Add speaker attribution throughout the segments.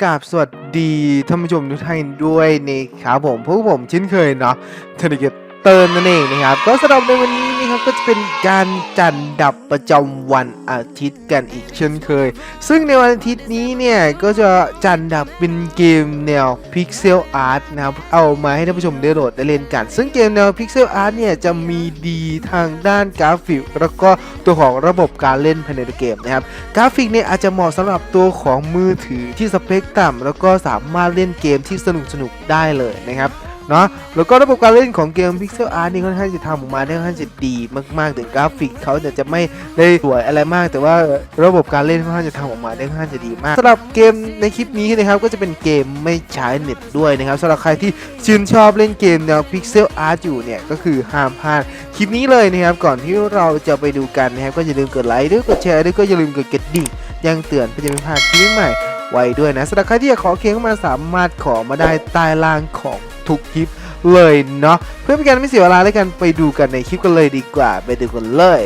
Speaker 1: กราบสวัสดีท่านผู้ชมทุกท่านด้วยนะครับผมพวกผมเช่นเคยเนาะเทนเกตเติร์นนั่นเองนะครับ ก็สำหรับในวันนี้ นะครับก็จะเป็นการจันดับประจำวันอาทิตย์กันอีกเช่นเคย ซึ่งในวันอาทิตย์นี้เนี่ยก็จะจันดับเป็นเกมแนว Pixel Art นะครับเอามาให้ท่านผู้ชมได้โหลดได้เล่นกัน ซึ่งเกมแนว Pixel Art เนี่ยจะมีดีทางด้านกราฟิก แล้วก็ตัวของระบบการเล่นภายในเกมนะครับกราฟิกเนี่ยอาจจะเหมาะสำหรับตัวของมือถือที่สเปคต่ำแล้วก็สามารถเล่นเกมที่สนุกสนุกได้เลยนะครับ เนาะแล้วก็ระบบการเล่นของเกม Pixel Art นี่ค่อนข้างจะทำออกมาได้ค่อนข้างจะดีมากๆแต่กราฟิกเขาเนี่ยจะไม่ได้สวยอะไรมาก แต่ว่าระบบการเล่นค่อนข้างจะทำออกมาได้ค่อนข้างจะดีมากสำหรับเกมในคลิปนี้นะครับก็จะเป็นเกมไม่ใช้เน็ตด้วยนะครับสำหรับใครที่ชื่นชอบเล่นเกมแนว Pixel Art อยู่เนี่ยก็คือห้ามพลาดคลิปนี้เลยนะครับก่อนที่เราจะไปดูกันนะครับก็อย่าลืมกดไลค์ด้วยกดแชร์ด้วยก็อย่าลืมกดกระดิ่งแจ้งเตือนเพื่อจะไม่พลาดคลิปใหม่ไว้ด้วยนะสำหรับใครที่อยากขอเคียงเข้ามาสามารถขอมาได้ใต้ล่างของ ทุกคลิปเลยเนาะเพื่อเป็นการไม่เสียเวลาแล้วกันไปดูกันในคลิปกันเลยดีกว่า ไปดูกันเลย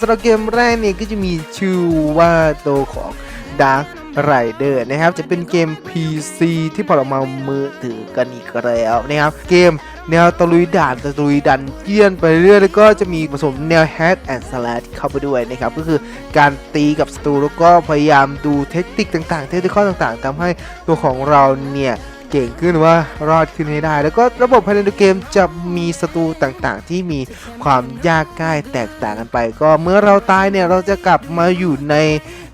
Speaker 1: สำหรับเกมแรกเนี่ยก็จะมีชื่อว่าตัวของ Dark Rider นะครับ จะเป็นเกม PC ที่พอเรามามือถือกันอีกแล้วนะครับ เกม แนวตะลุยด่านตะลุยดันเจียนไปเรื่อยแล้วก็จะมีผสมแนว Hack and Slash เข้าไปด้วยนะครับก็คือการตีกับศัตรูแล้วก็พยายามดูเทคนิคต่างๆ เทคนิคต่างๆทำให้ตัวของเราเนี่ย เก่งขึ้นว่ารอดขึ้นให้ได้ แล้วก็ระบบภายในเกมจะมีศัตรูต่างๆ ที่มีความยากง่ายแตกต่างกันไป ก็เมื่อเราตายเนี่ยเราจะกลับมาอยู่ใน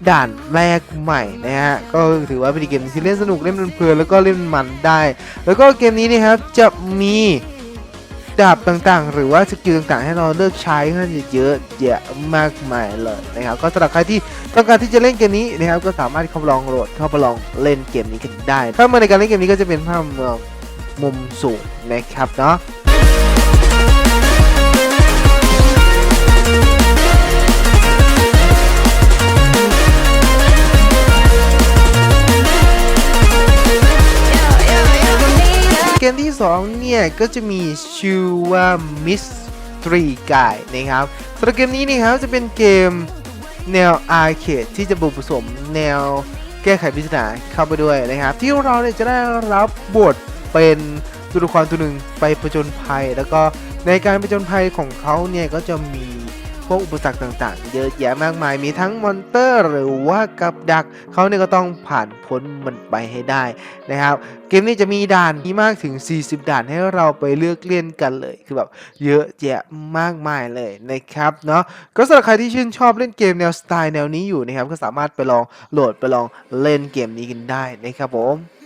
Speaker 1: ด่านแรกใหม่นะฮะก็ถือว่าเป็นเกมที่เล่นสนุกเล่นเพลินแล้วก็เล่นมันได้ แล้วก็เกมนี้นะครับจะมี ดาบต่างๆ หรือว่าสกิลต่างๆ ให้เราเลือกใช้น่าจะเยอะแยะมากมายเลยนะครับ ก็สำหรับใครที่ต้องการที่จะเล่นเกมนี้นะครับก็สามารถเข้าไปลองโหลดเข้าไปลองเล่นเกมนี้กันได้ภามาในการเล่นเกมนี้ก็จะเป็นภาพมุมสูงนะครับเนาะ เกมที่สองเนี่ย ก็จะมีชื่อว่า Mystery Guide นะครับสำหรับเกมนี้นี่ครับจะเป็นเกมแนวอาร์เคดที่จะบุผสมแนวแก้ไขปริศนาเข้าไปด้วยนะครับ ที่เราเนี่ยจะได้รับบทเป็นตัวละครตัวหนึ่งไปผจญภัย แล้วก็ในการผจญภัยของเขาเนี่ยก็จะมี วกอุปสรรคต่างๆ เยอะแยะมากมายมีทั้งมอนเตอร์หรือว่ากับดักเขาเนี่ยก็ต้องผ่านพ้นมันไปให้ได้นะครับเกมนี้จะมีด่านมีมากถึง 40 ด่านให้เราไปเลือกเล่นกันเลย คือแบบเยอะแยะมากมายเลยนะครับเนาะก็สำหรับใครที่ชื่นชอบเล่นเกมแนวสไตล์แนวนี้อยู่นะครับก็สามารถไปลองโหลดไปลองเล่นเกมนี้กันได้นะครับผม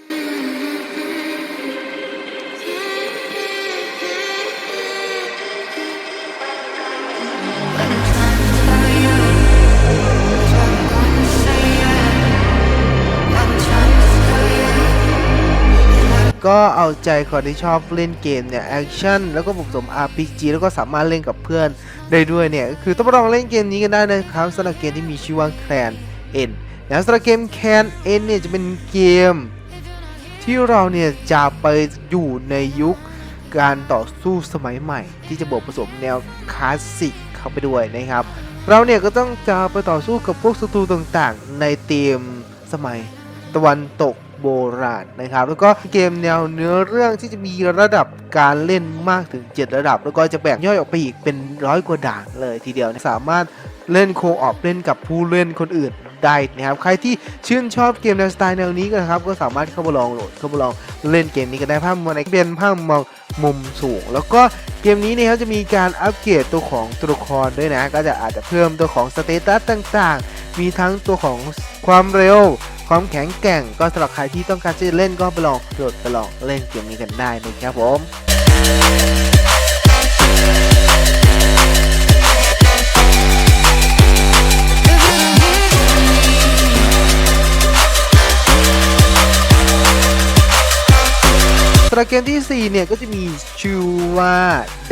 Speaker 1: ก็เอาใจคนที่ชอบเล่นเกมเนี่ยแอคชั่นแล้วก็ผสม RPG แล้วก็สามารถเล่นกับเพื่อนได้ด้วยเนี่ยคือต้องลองเล่นเกมนี้กันได้นะครับสำหรับเกมที่มีชื่อว่า Clan N นะสำหรับเกม Clan N เนี่ยจะเป็นเกม ที่เราเนี่ยจะไปอยู่ในยุคการต่อสู้สมัยใหม่ ที่จะบวกผสมแนวคลาสสิกเข้าไปด้วยนะครับ เราเนี่ยก็ต้องจะไปต่อสู้กับพวกศัตรูต่างๆ ในเตีมสมัยตะวันตก โบราณนะครับ แล้วก็เกมแนวเนื้อเรื่องที่จะมีระดับการเล่นมากถึง 7 ระดับ แล้วก็จะแบ่งย่อยออกไปอีกเป็นร้อยกว่าด่านเลยทีเดียวสามารถเล่นโคออฟเล่นกับผู้เล่นคนอื่นได้นะครับ ใครที่ชื่นชอบเกมแนวสไตล์แนวนี้ก็นะครับ ก็สามารถเข้ามาลองโหลดเข้ามาลองเล่นเกมนี้กันได้ภาพมองในเป็นภาพมองมุมสูง แล้วก็เกมนี้เนะครับจะมีการอัปเกรดตัวของตัวละครด้วยนะ ก็จะอาจจะเพิ่มตัวของสเตตัสต่างๆ มีทั้งตัวของความเร็ว ความแข็งแกร่งก็สำหรับใครที่ต้องการจะเล่นก็ไปลองโหลดไปลองเล่นเกมนี้กันได้นะครับผมสำหรับเกมที่ 4 เนี่ย ก็จะมีชื่อว่า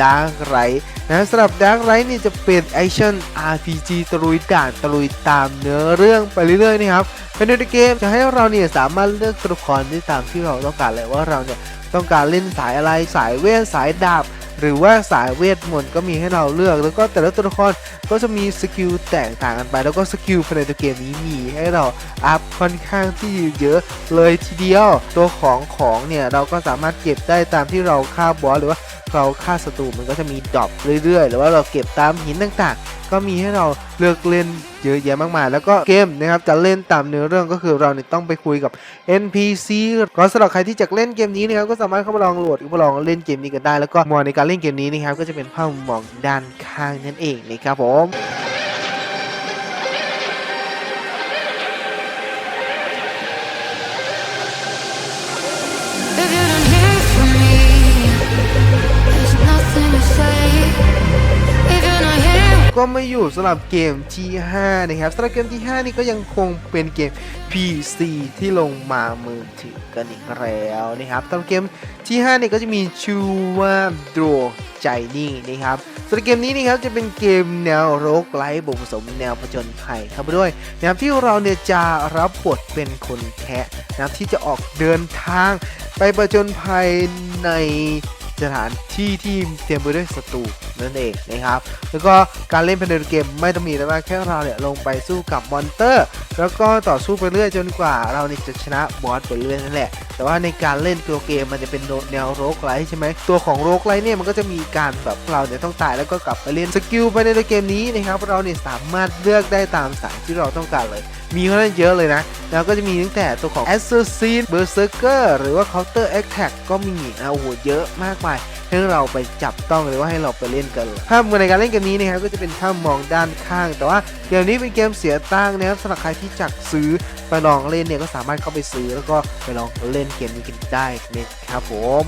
Speaker 1: Dark Right นะสำหรับ Dark Right เนี่ย จะเป็นแอคชั่น RPG ตะลุยด่านตะลุยตามเนื้อเรื่องไปเรื่อยๆนะครับ ภายในเกมจะให้เราเนี่ยสามารถเลือกตัวละครได้ตามที่เราต้องการเลยว่าเราเนี่ยต้องการเล่นสายอะไรสายเวทสายดาบหรือว่าสายเวทมนต์ก็มีให้เราเลือก แล้วก็แต่ละตัวละครก็จะมีสกิลแตกต่างกันไป แล้วก็สกิลภายในตัวเกมนี้มีให้เราอัพค่อนข้างที่เยอะเลยทีเดียว ตัวของของเนี่ยเราก็สามารถเก็บได้ตามที่เราฆ่าบอสหรือว่า เราฆ่าศัตรูมันก็จะมีดรอปเรื่อยๆ หรือว่าเราเก็บตามหินต่างๆ ก็มีให้เราเลือกเล่นเยอะแยะมากมาย แล้วก็เกมนะครับจะเล่นตามเนื้อเรื่องก็คือเราเนี่ยต้องไปคุยกับ NPC ก็สำหรับใครที่จะเล่นเกมนี้นะครับก็สามารถเข้ามาลองโหลดมาลองเล่นเกมนี้กันได้ แล้วก็มองในการเล่นเกมนี้นะครับก็จะเป็นภาพมุมมองด้านข้างนั่นเองนะครับผม ก็ไมาอยู่สำหรับเกมที่ 5 นะครับสำหรับเกมที่ 5 นี่ก็ยังคงเป็นเกม PC ที่ลงมามือถือกันอีกแล้วนะครับสำหรับเกมที่ 5 นี่ก็จะมีชื่อว่า Draw ใจนี่นะครับสำหรับเกมนี้นะครับจะเป็นเกมแนวโรกไลท์บวกผสมแนวผจญภัยครับไปด้วยนะครับที่เราเนี่ยจะรับบทเป็นคนแคะนะครับที่จะออกเดินทางไปประจนภัยใน สถานที่ที่เต็มไปด้วยศัตรูนั่นเองนะครับ แล้วก็การเล่นภายในเกมไม่ต้องมีอะไรมากแค่เราเนี่ยลงไปสู้กับมอนเตอร์ แล้วก็ต่อสู้ไปเรื่อยจนกว่าเราเนี่ยจะชนะบอสไปเรื่อยนั่นแหละ แต่ว่าในการเล่นตัวเกมมันจะเป็นแนวโรกไลท์ใช่ไหมตัวของโรกไลท์เนี่ยมันก็จะมีการแบบเราเนี่ยต้องตายแล้วก็กลับไปเล่นสกิลภายในเกมนี้นะครับเราเนี่ยสามารถเลือกได้ตามสายที่เราต้องการเลย มีค่อนข้างเยอะเลยนะ แล้วก็จะมีตั้งแต่ตัวของ Assassin Berserker หรือว่า Counter Attack ก็มีนะโอ้โหเยอะมากมายให้เราไปจับต้องหรือว่าให้เราไปเล่นกันเลยภาพในการเล่นเกมนี้นะครับก็จะเป็นภาพมองด้านข้าง แต่ว่าเกมนี้เป็นเกมเสียตังค์นะครับสำหรับใครที่จักซื้อไปลองเล่นเนี่ยก็สามารถเข้าไปซื้อ แล้วก็ไปลองเล่นเกมนี้กันได้นะครับผม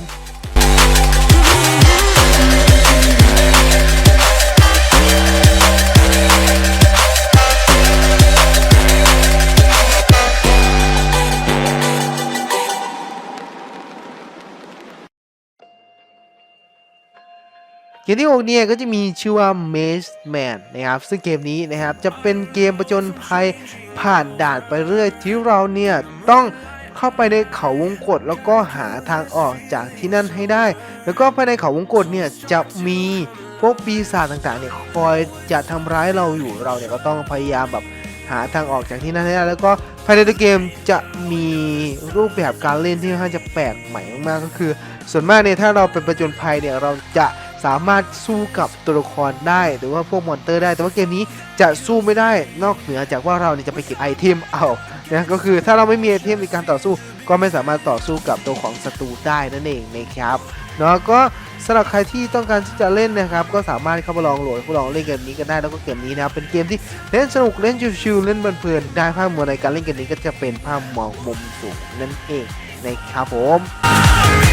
Speaker 1: เกมที่6เนี่ยก็จะมีชื่อว่า Maze Man นะครับ ซึ่งเกมนี้นะครับจะเป็นเกมประจนภัยผ่านด่านไปเรื่อยที่เราเนี่ยต้องเข้าไปในเขาวงกตแล้วก็หาทางออกจากที่นั่นให้ได้ แล้วก็ภายในเขาวงกตเนี่ยจะมีพวกปีศาจต่างๆเนี่ยคอยจะทำร้ายเราอยู่เราเนี่ยก็ต้องพยายามแบบหาทางออกจากที่นั่นให้ได้ แล้วก็ภายในตัวเกมจะมีรูปแบบการเล่นที่ค่อนข้างจะแปลกใหม่มากๆก็คือ ส่วนมากเนี่ยถ้าเราเป็นประจนภัยเนี่ยเราจะ สามารถสู้กับตัวละครได้หรือว่าพวกมอนเตอร์ได้ แต่ว่าเกมนี้จะสู้ไม่ได้นอกเหนือจากว่าเราเนี่ยจะไปเก็บไอเทมเอานะก็คือถ้าเราไม่มีไอเทมในการต่อสู้ ก็ไม่สามารถต่อสู้กับตัวของศัตรูได้นั่นเองนะครับเนาะก็สำหรับใครที่ต้องการที่จะเล่นนะครับ ก็สามารถเข้ามาลองโหลดเข้าลองเล่นเกมนี้กันได้แล้วก็เกมนี้นะครับเป็นเกมที่เล่นสนุกเล่นชิวๆเล่นเพลินๆได้ภาพมวลในการเล่นเกมนี้ก็จะเป็นภาพมองมุมสูงนั่นเองนะครับผม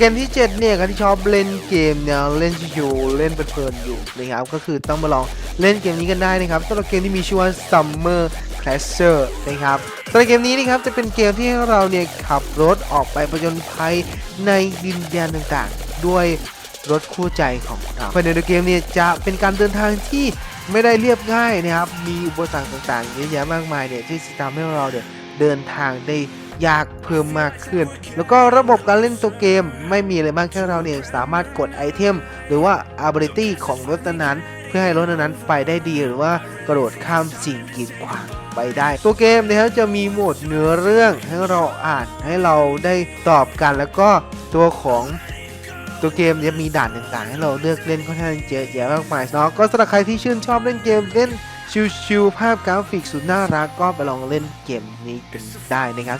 Speaker 1: เกมที่ 7 เนี่ยใครที่ชอบเล่นเกมแนวเล่นชิวๆเล่นเพลินอยู่นะครับก็คือต้องมาลองเล่นเกมนี้กันได้นะครับสำหรับเกมที่มีชื่อว่า Summer Crasher นะครับสำหรับเกมนี้นะครับจะเป็นเกมที่ให้เราเนี่ยขับรถออกไปผจญภัยในดินแดนต่างๆ ด้วยรถคู่ใจของเราภายในเกมเนี่ยจะเป็นการเดินทางที่ไม่ได้เรียบง่ายนะครับมีอุปสรรคต่างๆเยอะแยะมากมายเนี่ยที่จะทำให้เราเนี่ยเดินทางได้ ยากเพิ่มมากขึ้น แล้วก็ระบบการเล่นตัวเกมไม่มีอะไรมากแค่เราเนี่ยสามารถกดไอเทม หรือว่า ability ของรถนั้น เพื่อให้รถนั้นไปได้ดีหรือว่ากระโดดข้ามสิ่งกีดขวางไปได้ ตัวเกมนะครับจะมีโหมดเนื้อเรื่องให้เราอ่านให้เราได้ตอบกันแล้วก็ตัวของ ตัวเกมจะมีด่านต่างๆ ให้เราเลือกเล่นค่อนข้างเยอะแยะมากมายเนาะก็สำหรับใครที่ชื่นชอบเล่นเกมเล่นชิวๆภาพกราฟิกสุดน่ารักก็ไปลองเล่นเกมนี้กันได้นะครับ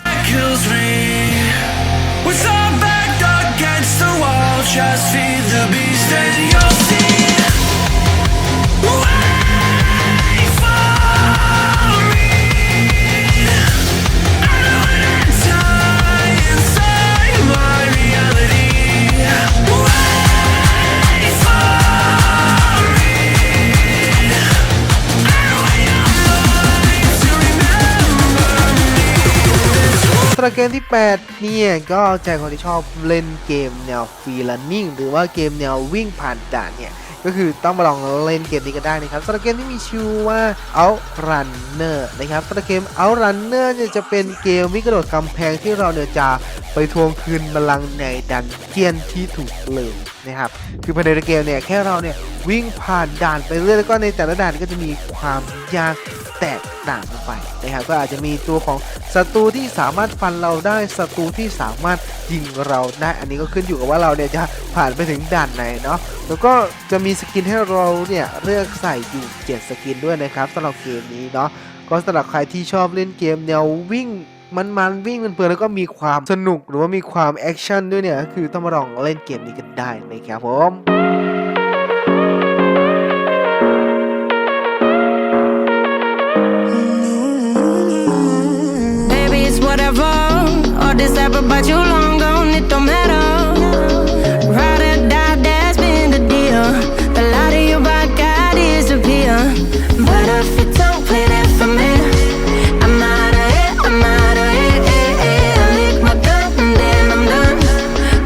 Speaker 1: สำหรับเกมที่ 8 เนี่ย ก็ใจคนที่ชอบเล่นเกมแนวฟรีลันนิ่งหรือว่าเกมแนววิ่งผ่านด่านเนี่ย ก็คือต้องมาลองเล่นเกมนี้กันได้นะครับสำหรับเกมที่มีชื่อว่า Outrunner นะครับสำหรับเกม Outrunner เนี่ยจะเป็นเกมวิ่งกระโดดกำแพงที่เราเนี่ยจะไปทวงคืนบัลลังก์ในดันเจียนที่ถูกลืมนะครับคือภายในเกมเนี่ยแค่เราเนี่ยวิ่งผ่านด่านไปเรื่อยแล้วก็ในแต่ละด่านก็จะมีความยาก ตกต่างกันไปนะครับก็อาจจะมีตัวของศัตรูที่สามารถฟันเราได้ศัตรูที่สามารถยิงเราได้อันนี้ก็ขึ้นอยู่กับว่าเราเนี่ยจะผ่านไปถึงด่านไหนเนาะแล้วก็จะมีสกินให้เราเนี่ยเลือกใส่อยู่7สกินด้วยนะครับสำหรับเกมนี้เนาะก็สำหรับใครที่ชอบเล่นเกมแนววิ่งมันๆวิ่งเพลินแล้วก็มีความสนุกหรือว่ามีความแอคชั่นด้วยเนี่ยก็คือต้องมาลองเล่นเกมนี้กันได้นะครับผม
Speaker 2: this ever but you long gone, it don't matter. Ride or die, that's been the deal. The light of your rock, I disappear. But if you don't play that for me, I'm out of it, I'm out of it. eh, eh. I lick my gun and then I'm done.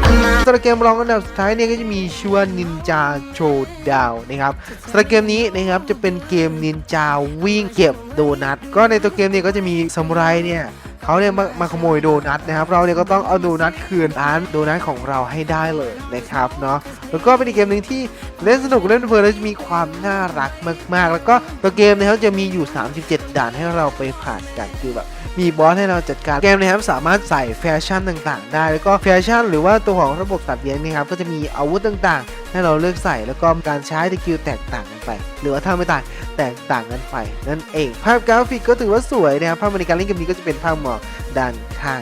Speaker 2: I'm out.
Speaker 1: สำหรับเกมรองอันดับสุดท้ายเนี่ยก็จะมีชื่อว่านินจาโชว์ดาวนะครับสำหรับเกมนี้นะครับจะเป็นเกมนินจาวิ่งเก็บโดนัทก็ในตัวเกมเนี่ยก็จะมีซามูไรเนี่ย เขาเนี่ยมามาขโมยโดนัทนะครับ เราเนี่ยก็ต้องเอาโดนัทคืนร้านโดนัทของเราให้ได้เลยนะครับเนาะแล้วก็เป็นอีกเกมหนึ่งที่เล่นสนุกเล่นเพลินแล้วจะมีความน่ารักมาก ๆ แล้วก็ตัวเกมนะครับจะมีอยู่ 37 ด่านให้เราไปผ่านกันคือแบบมีบอสให้เราจัดการเกมนะครับสามารถใส่แฟชั่นต่าง ๆ ได้ แล้วก็แฟชั่น หรือว่าตัวของระบบตัดเลี้ยงนะครับก็จะมีอาวุธต่างๆ ให้เราเลือกใส่แล้วก็การใช้สกิลแตกต่างกันไป หรือว่าถ้าไม่ต่าง แตกต่างกันไปนั่นเอง ภาพกราฟิกก็ถือว่าสวยนะครับภาพในการเล่นเกมนี้ก็จะเป็นภาพหมอกด้านข้าง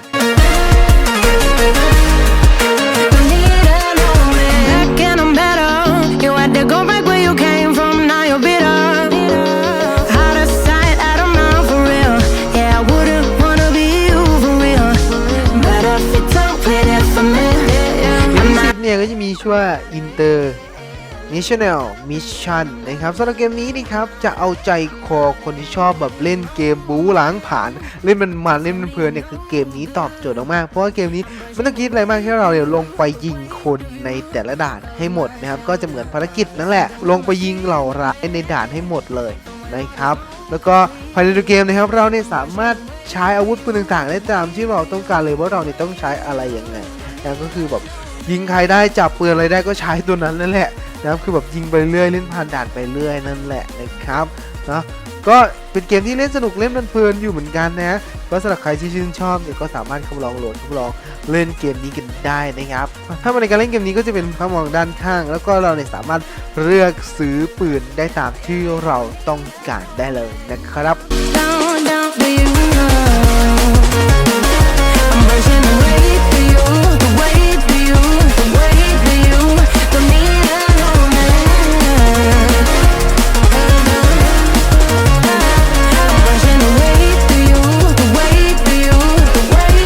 Speaker 2: Need a moment. Back and I'm better. You had to go back where you came from. Now you're bitter. Out of sight, out of mind for real. Yeah, I wouldn't wanna be you for real. But if you don't play that for me,
Speaker 1: เกม
Speaker 2: I'm
Speaker 1: ที่
Speaker 2: not.
Speaker 1: สิบเนี่ยก็จะมีชื่อว่า Inter National Mission นะครับสำหรับเกมนี้นะครับจะเอาใจคอคนที่ชอบแบบเล่นเกมบู๊ล้างผ่าน เล่นมันมันเล่นมันเพลินเนี่ยคือเกมนี้ตอบโจทย์มาก เพราะว่าเกมนี้ไม่ต้องคิดอะไรมากแค่เราเนี่ยวลงไปยิงคนในแต่ละด่านให้หมดนะครับก็จะเหมือนภารกิจนั่นแหละ ลงไปยิงเหล่าร้ายในด่านให้หมดเลยนะครับแล้วก็ภายในตัวเกมนะครับเราเนี่ยสามารถใช้อาวุธปืนต่างๆ ได้ตามที่เราต้องการเลยว่าเราเนี่ยต้องใช้อะไรยังไงนะก็คือแบบ ยิงใครได้จับปืนอะไรได้ก็ใช้ตัวนั้นนั่นแหละนะครับคือแบบยิงไปเรื่อยเล่นผ่านด่านไปเรื่อยนั่นแหละนะครับเนาะก็เป็นเกมที่เล่นสนุกเล่นเพลินอยู่เหมือนกันนะก็สำหรับใครที่ชื่นชอบเนี่ยก็สามารถเข้าลองโหลดเข้าลองเล่นเกมนี้กันได้นะครับ ถ้ามาในการเล่นเกมนี้ก็จะเป็นภาพมองด้านข้าง แล้วก็เราเนี่ยสามารถเลือกซื้อปืนได้ตามที่เราต้องการได้เลยนะครับ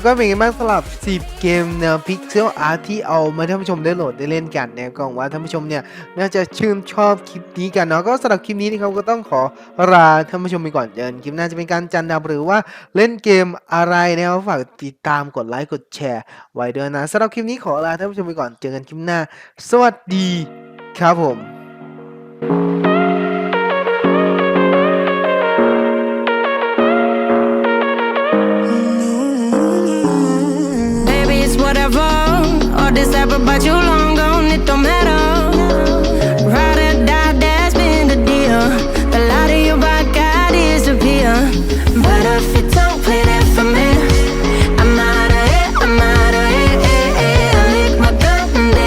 Speaker 1: ก็เป็นไงบ้างสำหรับ 10 เกมแนวพิกเซลอาร์ที่เอามาให้ท่านผู้ชมได้โหลดได้เล่นกันนะครับก็หวังว่าท่านผู้ชมเนี่ยน่าจะชื่นชอบคลิปนี้กันเนาะก็สำหรับคลิปนี้นะครับก็ต้องขอลาท่านผู้ชมไปก่อนเจอกันคลิปหน้าจะเป็นการจันดับหรือว่าเล่นเกมอะไรนะครับฝากติดตามกดไลค์กดแชร์ ไว้ด้วยนะสำหรับคลิปนี้ขอลาท่านผู้ชมไปก่อนเจอกันคลิปหน้า สวัสดีครับผม